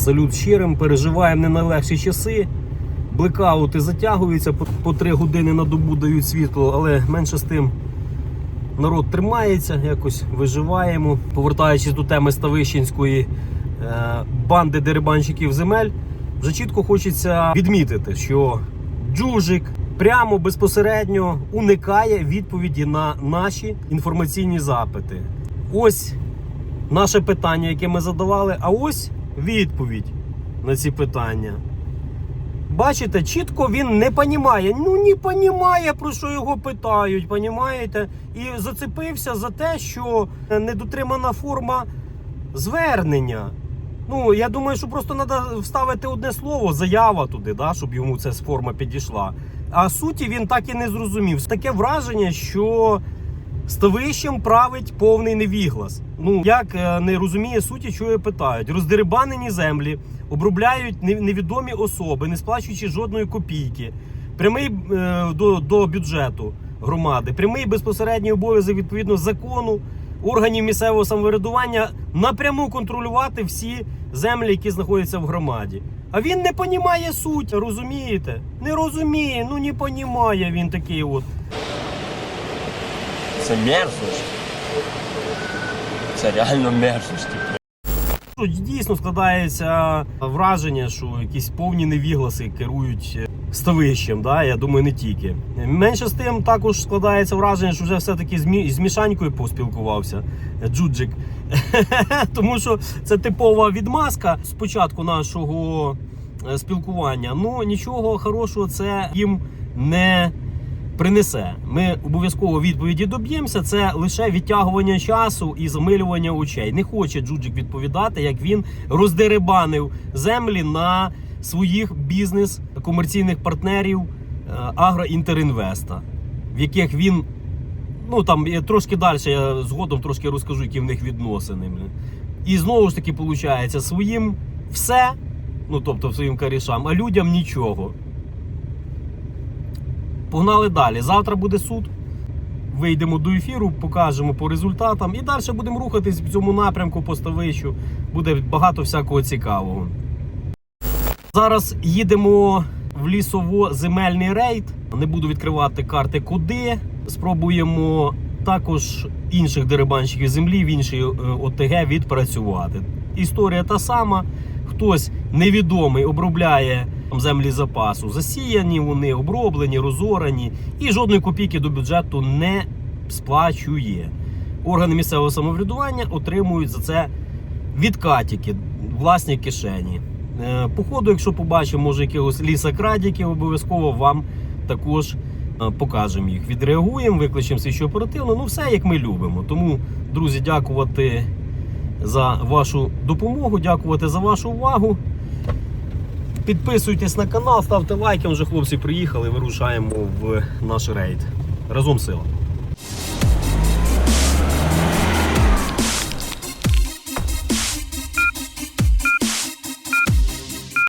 Салют щирим, переживаємо не найлегші часи. Блекаути затягуються, по, по 3 години на добу дають світло, але менше з тим народ тримається, якось виживаємо. Повертаючись до теми Ставищенської е, банди дерибанщиків земель, вже чітко хочеться відмітити, що Джужик прямо безпосередньо уникає відповіді на наші інформаційні запити. Ось наше питання, яке ми задавали, а ось відповідь на ці питання. Бачите, чітко він не понімає. Ну не понімає, про що його питають, понімаєте? І зацепився за те, що недотримана форма звернення. Ну, я думаю, що просто треба вставити одне слово, заява туди, да, щоб йому ця форма підійшла. А суті він так і не зрозумів. Таке враження, що ставищем править повний невіглас. Ну як е, не розуміє суті, що питають. Роздерибанені землі обробляють невідомі особи, не сплачуючи жодної копійки. Прямий е, до, до бюджету громади, прямий безпосередній обов'язок відповідно закону органів місцевого самоврядування напряму контролювати всі землі, які знаходяться в громаді. А він не понімає суть, розумієте? Не розуміє, ну не понімає він такий от. Це мерзость. Це реально мерзость. Ну, Дійсно складається враження, що якісь повні невігласи керують е, ставищем. Да? Я думаю, не тільки. Менше з тим також складається враження, що вже все-таки з, Мішанькою поспілкувався е, Джуджик. Тому що це типова відмазка з початку нашого е, спілкування. Ну нічого хорошого це їм не принесе. Ми обов'язково відповіді доб'ємося. Це лише відтягування часу і замилювання очей. Не хоче Джуджик відповідати, як він роздеребанив землі на своїх бізнес комерційних партнерів е, Агроінтерінвеста, в яких він. Ну там трошки далі я згодом трошки розкажу, які в них відносини. І знову ж таки, виходить, своїм все, ну тобто своїм корішам, а людям нічого. Погнали далі. Завтра буде суд. Вийдемо до ефіру, покажемо по результатам і далі будемо рухатись в цьому напрямку по ставищу. Буде багато всякого цікавого. Зараз їдемо в лісово-земельний рейд. Не буду відкривати карти куди. Спробуємо також інших дерибанщиків землі в іншій е, ОТГ відпрацювати. Історія та сама. Хтось невідомий обробляє землі запасу. Засіяні вони, оброблені, розорані, і жодної копійки до бюджету не сплачує. Органи місцевого самоврядування отримують за це відкатики в власній кишені. Е, По ходу, якщо побачимо, може якихось лісокрадіків, обов'язково вам також е, покажемо їх. Відреагуємо, викличемо слідчу оперативно. Ну, все як ми любимо. Тому, друзі, дякувати за вашу допомогу, дякувати за вашу увагу. Підписуйтесь на канал, ставте лайки. Вже хлопці приїхали, вирушаємо в наш рейд. Разом сила.